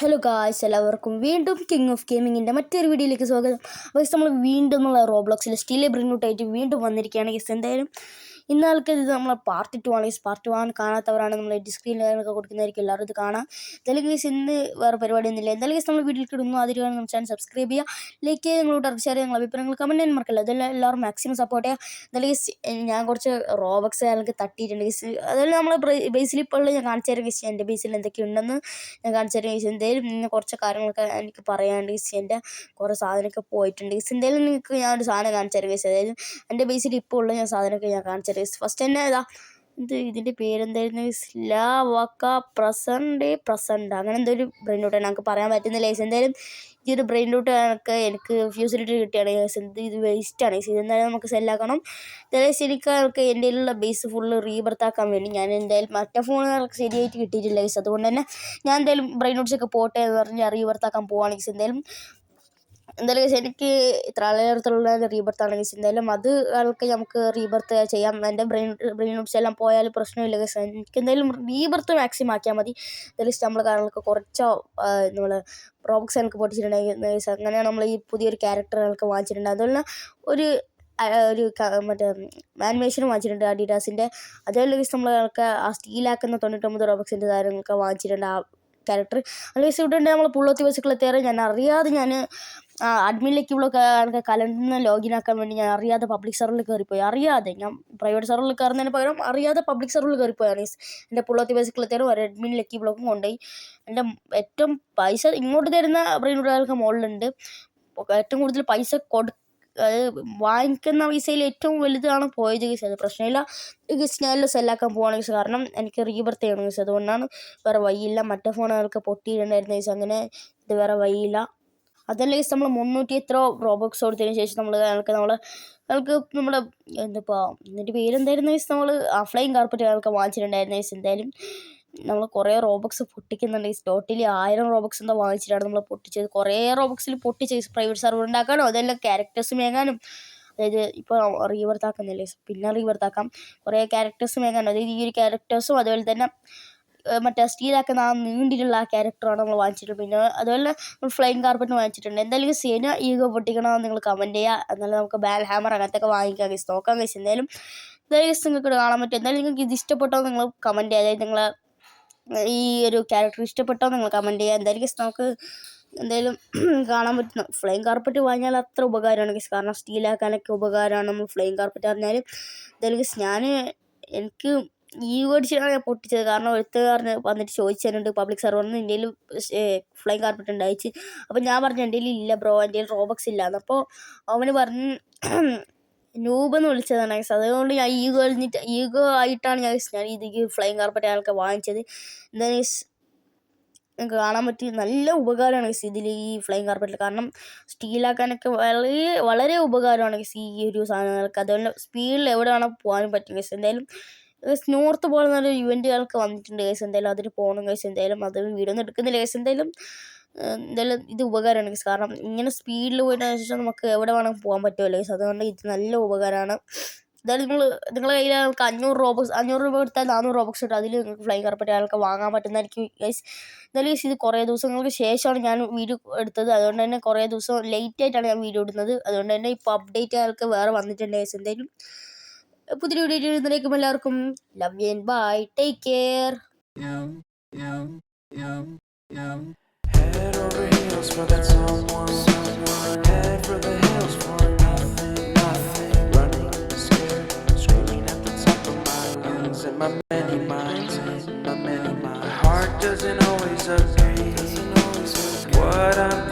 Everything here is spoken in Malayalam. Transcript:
ഹലോ ഗായ്സ് എല്ലാവർക്കും വീണ്ടും കിങ് ഓഫ് ഗെയിമിങ്ങിന്റെ മറ്റൊരു വീഡിയോയിലേക്ക് സ്വാഗതം. അപ്പോൾ നമ്മൾ വീണ്ടും നമ്മൾ റോബ്ലോക്സിൽ സ്റ്റീലെ ബ്രിന്നൂട്ടായിട്ട് വീണ്ടും വന്നിരിക്കുകയാണ്. എന്തായാലും ഇന്നാൾക്ക് ഇത് നമ്മൾ പാർട്ട് ടു ആണ്. പാർട്ട് വൺ കാണാത്തവരാണ് നമ്മൾ ഡിസ്ക്രീൻ കാര്യങ്ങളൊക്കെ കൊടുക്കുന്നതായിരിക്കും. എല്ലാവരും ഇത് കാണാം. എന്തായാലും ഗസ് ഇന്ന് വേറെ പരിപാടിയൊന്നുമില്ല. എന്തായാലും ഗസ് നമ്മൾ വീട്ടിൽ കിടുന്നു ആദ്യം നമ്മൾ ചാനൽ സബ്സ്ക്രൈബ് ചെയ്യുക. ലൈക്ക് ചെയ്യുക. നിങ്ങളോട് ഷെയർ ചെയ്യുക. നിങ്ങളുടെ അഭിപ്രായങ്ങൾ കമന്റ് ചെയ്യാൻ മറക്കില്ല അതെല്ലാം എല്ലാവരും മാക്സിമം സപ്പോർട്ട് ചെയ്യുക. എന്തായാലും ഗസ് ഞാൻ കുറച്ച് റോബക്സ് അയാൾക്ക് തട്ടിയിട്ടുണ്ട് ഗസ് അതെല്ലാം നമ്മൾ ബേസിൽ ഇപ്പോൾ ഞാൻ കാണിച്ചു തരാം ഗസ് എന്റെ ബേസിൽ എന്തൊക്കെയുണ്ടെന്ന് ഞാൻ കാണിച്ചു തരാം ഗസ് എന്തായാലും ഇന്ന് കുറച്ച് കാര്യങ്ങളൊക്കെ എനിക്ക് പറയാനുണ്ട് ഗസ് എന്റെ കുറേ സാധനമൊക്കെ പോയിട്ടുണ്ട് ഗസ് എന്തായാലും നിങ്ങൾക്ക് ഞാൻ ഒരു സാധനം കാണിച്ചു തരാം ഗസ് അതായത് എന്റെ ബേസിൽ ഇപ്പോൾ ഉള്ള ഞാൻ സാധനമൊക്കെ ഞാൻ കാണിച്ചു തരാം ഗസ്. ഫസ്റ്റ് തന്നെ ഇതാ ഇത് ഇതിന്റെ പേരെന്തായിരുന്നു? ഗസ് ലാ വക്ക പ്രസൻഡ് പ്രസൻഡ്. അങ്ങനെ എന്തൊരു ബ്രെയിൻ റൂട്ട് നമുക്ക് പറയാൻ പറ്റുന്നില്ല ഗസ്. എന്തായാലും ഈ ഒരു ബ്രെയിൻ റൂട്ട് എനിക്ക് എനിക്ക് ഫ്യൂസിലിറ്റി കിട്ടിയാണ് ഗസ്. ഇത് ഇത് വേസ്റ്റാണ് ഗസ്. ഇതെന്തായാലും നമുക്ക് സെല്ലാക്കണം എന്തായാലും ശരിക്കും എന്റെ കയ്യിലുള്ള ബേസ് ഫുള്ള് റീബർത്താക്കാൻ വേണ്ടി ഞാൻ എന്തായാലും മറ്റേ ഫോണുകൾക്ക് ശരിയായിട്ട് കിട്ടിയിട്ടില്ല ഗസ്. അതുകൊണ്ട് തന്നെ ഞാൻ എന്തായാലും ബ്രെയിൻ റൂട്ട്സ് ഒക്കെ പോട്ടെ എന്ന് പറഞ്ഞ് റീബർത്താക്കാൻ പോവാണ് എന്തായാലും എന്തായാലും ഗൈസ് എനിക്ക് റീബർത്ത് ആണ് ഗൈസ് എന്തായാലും അത് ആൾക്ക് നമുക്ക് റീബർത്ത് ചെയ്യാം. എന്റെ ബ്രെയിൻ ബ്രെയിൻ നോട്ട്സ് എല്ലാം പോയാലും പ്രശ്നമില്ല ഗൈസ് എനിക്ക് എന്തായാലും റീബർത്ത് മാക്സിമം ആക്കിയാൽ മതി. എന്തായാലും നമ്മൾ കാര്യങ്ങളൊക്കെ കുറച്ചോ നമ്മൾ റോബക്സ് എനിക്ക് പൊട്ടിച്ചിട്ടുണ്ടെങ്കിൽ ഗൈസ് അങ്ങനെയാണ് നമ്മൾ ഈ പുതിയൊരു ക്യാരക്ടർ എനിക്ക് വാങ്ങിച്ചിട്ടുണ്ട് അതുപോലെ ഒരു ഒരു മറ്റേ ആനിമേഷൻ വാങ്ങിച്ചിട്ടുണ്ട് അഡിഡാസിന്റെ അതേപോലെ ഗൈസ് നമ്മൾ ആൾക്ക് ആ സ്റ്റീലാക്കുന്ന തൊണ്ണൂറ്റൊമ്പത് റോബക്സിന്റെ കാര്യങ്ങളൊക്കെ വാങ്ങിച്ചിട്ടുണ്ട് ആ ക്യാരക്ടർ അല്ലെങ്കിൽ ഇവിടെ നമ്മൾ പുള്ളോത്തി ബസ്സുകൾ എത്തിയാറ് ഞാൻ അറിയാതെ ഞാൻ അഡ്മിനിലേക്ക് ഇവിടെ കലണ്ടറിൽ നിന്ന് ലോഗിൻ ആക്കാൻ വേണ്ടി ഞാൻ അറിയാതെ പബ്ലിക് സെർവറിൽ കയറിപ്പോയി അറിയാതെ ഞാൻ പ്രൈവറ്റ് സെർവറിൽ കയറുന്നതിന് പകരം അറിയാതെ പബ്ലിക് സെർവറിൽ കയറിപ്പോയാണ് എന്റെ പുള്ളത്തി ബസ്സുകൾ എത്തിയാലും ഒരു അഡ്മിനിലേക്ക് ലക്കി ബ്ലോക്കും കൊണ്ടുപോയി. എന്റെ ഏറ്റവും പൈസ ഇങ്ങോട്ട് തരുന്ന ബ്രെയിൻ ഉള്ളവർക്ക് മുകളിലുണ്ട് ഏറ്റവും കൂടുതൽ പൈസ കൊടു വാങ്ങിക്കുന്ന പൈസയിൽ ഏറ്റവും വലുതാണ് പോയത് ഗീസ് അത് പ്രശ്നമില്ല. ഗീസ് ഞാനെല്ലാം സെല്ലാക്കാൻ പോകുകയാണ് ഗീസ് കാരണം എനിക്ക് റീബർത്ത് ചെയ്യണം ഗീസ് അതുകൊണ്ടാണ് വേറെ വഴിയില്ല. മറ്റേ ഫോണുകൾക്ക് പൊട്ടിയിട്ടുണ്ടായിരുന്ന ഗീസ് അങ്ങനെ ഇത് വേറെ വഴിയില്ല. അതല്ല നമ്മൾ മുന്നൂറ്റി എത്രയോ റോബോക്സ് കൊടുത്തതിന് ശേഷം നമ്മൾ അയാൾക്ക് നമ്മൾ അയാൾക്ക് നമ്മുടെ എന്തിപ്പോൾ എന്നിട്ട് പേരെന്തായിരുന്നു വെച്ചാൽ നമ്മൾ ഫ്ലൈങ് കാർപ്പറ്റ് അയാൾക്ക് വാങ്ങിച്ചിട്ടുണ്ടായിരുന്നു വെച്ചാൽ എന്തായാലും നമ്മൾ കുറേ റോബോക്സ് പൊട്ടിക്കുന്നുണ്ട് ടോട്ടലി ആയിരം റോബോക്സ് എന്താ വാങ്ങിച്ചിട്ടാണ് നമ്മൾ പൊട്ടിച്ചത്. കുറേ റോബക്സിൽ പൊട്ടിച്ച് പ്രൈവറ്റ് സെർവർ ഉണ്ടാക്കാനോ? അതെല്ലാം ക്യാരക്ടേഴ്സ് മേങ്ങാനും. അതായത് ഇപ്പോൾ റീവർത്താക്കുന്നില്ലേ പിന്നെ റീവർത്താക്കാം കുറേ ക്യാരക്ടേഴ്സ് മേങ്ങാനും. അതായത് ഈ ഒരു ക്യാരക്ടേഴ്സും അതുപോലെ തന്നെ മറ്റേ സ്റ്റീലാക്കുന്ന ആ നീണ്ടിട്ടുള്ള ആ ക്യാരക്ടറാണ് നമ്മൾ വാങ്ങിച്ചിട്ടുള്ളത്. പിന്നെ അതുപോലെ നമ്മൾ ഫ്ലൈങ് കാർപ്പറ്റ് വാങ്ങിച്ചിട്ടുണ്ട്. എന്തായാലും സീന ഈഗോ പൊട്ടിക്കണമെന്ന് നിങ്ങൾ കമന്റ് ചെയ്യുക. എന്നാലും നമുക്ക് ബാൽ ഹാമർ അങ്ങനത്തെയൊക്കെ വാങ്ങിക്കാൻ കഴിച്ച് നോക്കാൻ കഴിച്ചു എന്തായാലും എന്തായാലും നിങ്ങൾക്ക് കാണാൻ പറ്റും. എന്തായാലും നിങ്ങൾക്ക് ഇത് ഇഷ്ടപ്പെട്ടോ നിങ്ങൾ കമന്റ് ചെയ്യുക. അതായത് നിങ്ങൾ ഈ ഒരു ക്യാരക്ടർ ഇഷ്ടപ്പെട്ടോ നിങ്ങൾ കമന്റ് ചെയ്യുക. എന്തായാലും ഗസ് നമുക്ക് എന്തായാലും കാണാൻ പറ്റുന്ന ഫ്ലെയിം കാർപ്പറ്റ് വാങ്ങിയാൽ അത്ര ഉപകാരമാണ് ഗസ് കാരണം സ്റ്റീലാക്കാനൊക്കെ ഉപകാരമാണ് നമ്മൾ ഫ്ലെയിം കാർപ്പറ്റ് പറഞ്ഞാൽ എന്തായാലും ഗസ് ഞാൻ എനിക്ക് ഈ മേടിച്ചിട്ടാണ് ഞാൻ പൊട്ടിച്ചത്. കാരണം എഴുത്തുകാരന് വന്നിട്ട് ചോദിച്ചതിനുണ്ട് പബ്ലിക് സെർവറിൽ നിന്ന് ഇന്ത്യയിൽ ഫ്ലൈ കാർപ്പറ്റ് ഉണ്ടായിച്ച് അപ്പോൾ ഞാൻ പറഞ്ഞു എന്റെ ഇല്ല ബ്രോ എന്റെ റോബക്സ് ഇല്ല. അപ്പോൾ അവന് പറഞ്ഞു നൂബ് എന്ന് വിളിച്ചതാണ് ഗൈസ് അതുകൊണ്ട് ഞാൻ ഈഗോ കഴിഞ്ഞിട്ട് ഈഗോ ആയിട്ടാണ് ഞാൻ ഞാൻ ഇത് ഫ്ലൈ കാർപ്പറ്റ് അയാൾക്ക് വാങ്ങിച്ചത്. എന്താ ഗൈസ് നിങ്ങൾക്ക് കാണാൻ പറ്റിയ നല്ല ഉപകാരമാണ് ഗൈസ് ഇതിൽ ഈ ഫ്ലൈ കാർപ്പറ്റിൽ കാരണം സ്റ്റീലാക്കാനൊക്കെ വളരെ വളരെ ഉപകാരമാണ് ഗൈസ് ഈ ഒരു സാധനങ്ങൾക്ക്. അതുകൊണ്ട് സ്പീഡിൽ എവിടെ വേണം പോകാനും പറ്റും ഗൈസ് എന്തായാലും നോർത്ത് പോലെ നല്ല ഇവന്റുകൾക്ക് വന്നിട്ടുണ്ട്. ഗൈസ് എന്തായാലും അതിന് പോകണം ഗൈസ്. എന്തായാലും അത് വീഡിയോ ഒന്നും എടുക്കുന്നില്ല. ഗൈസ് എന്തായാലും എന്തായാലും ഇത് ഉപകാരമാണ് ഗൈസ്. കാരണം ഇങ്ങനെ സ്പീഡിൽ പോയതിനു ശേഷം നമുക്ക് എവിടെ വേണമെങ്കിൽ പോകാൻ പറ്റുമല്ലോ ഗൈസ്. അതുകൊണ്ട് ഇത് നല്ല ഉപകാരമാണ്. എന്തായാലും നിങ്ങൾ നിങ്ങളുടെ കയ്യിൽ ആൾക്ക് അഞ്ഞൂറ് റോബോക്സ് അഞ്ഞൂറ് രൂപ എടുത്താൽ നാനൂറ് റോബോക്സ് കിട്ടും അതിൽ നിങ്ങൾക്ക് ഫ്ലൈ കാർപ്പറ്റ് ആൾക്ക് വാങ്ങാൻ പറ്റുന്നതായിരിക്കും ഗൈസ്. എന്തായാലും ഗൈസ് ഇത് കുറേ ദിവസങ്ങൾക്ക് ശേഷമാണ് ഞാൻ വീഡിയോ എടുത്തത്. അതുകൊണ്ട് തന്നെ കുറേ ദിവസം ലേറ്റ് ആയിട്ടാണ് ഞാൻ വീഡിയോ ഇടുന്നത്. അതുകൊണ്ട് തന്നെ ഇപ്പോൾ അപ്ഡേറ്റ് ആൾക്ക് വേറെ വന്നിട്ടുണ്ട് ഗൈസ്. എന്തായാലും പുതിയ വീഡിയോ ഇടുന്നതിലേക്കും എല്ലാവർക്കും love you and bye take care Head over heels for that someone. Head for the hills for nothing, nothing. Running, scared, screaming at the top of my lungs. In my many minds, my many minds. My heart doesn't always agree. What I'm.